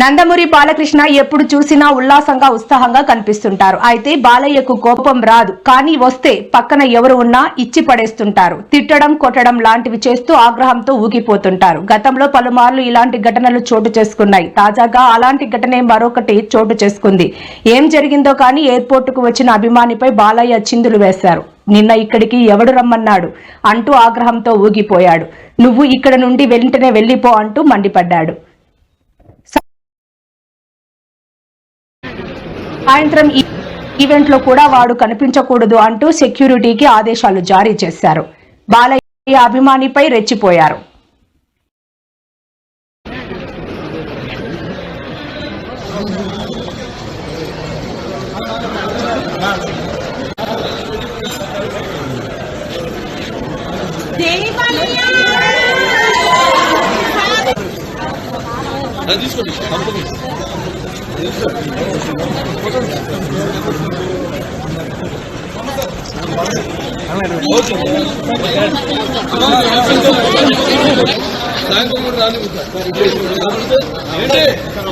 నందమూరి బాలకృష్ణ ఎప్పుడు చూసినా ఉల్లాసంగా ఉత్సాహంగా కనిపిస్తుంటారు. అయితే బాలయ్యకు కోపం రాదు. కానీ వస్తే పక్కన ఎవరు ఉన్నా ఇచ్చి పడేస్తుంటారు. తిట్టడం కొట్టడం లాంటివి చేస్తూ ఆగ్రహంతో ఊగిపోతుంటారు. గతంలో పలుమార్లు ఇలాంటి ఘటనలు చోటు చేసుకున్నాయి. తాజాగా అలాంటి ఘటనే మరొకటి చోటు చేసుకుంది. ఏం జరిగిందో కానీ ఎయిర్పోర్టుకు వచ్చిన అభిమానిపై బాలయ్య చిందులు వేశారు. నిన్న ఇక్కడికి ఎవడు రమ్మన్నాడు? అంటూ ఆగ్రహంతో ఊగిపోయాడు. నువ్వు ఇక్కడ నుండి వెంటనే వెళ్ళిపో అంటూ మండిపడ్డాడు. సాయంత్రం ఈ ఈవెంట్లో కూడా వాడు కనిపించకూడదు అంటూ సెక్యూరిటీకి ఆదేశాలు జారీ చేశారు. బాలయ్య అభిమానిపై రెచ్చిపోయారు. అది తీసుకోండి. సాయంత్రం కూడా రాని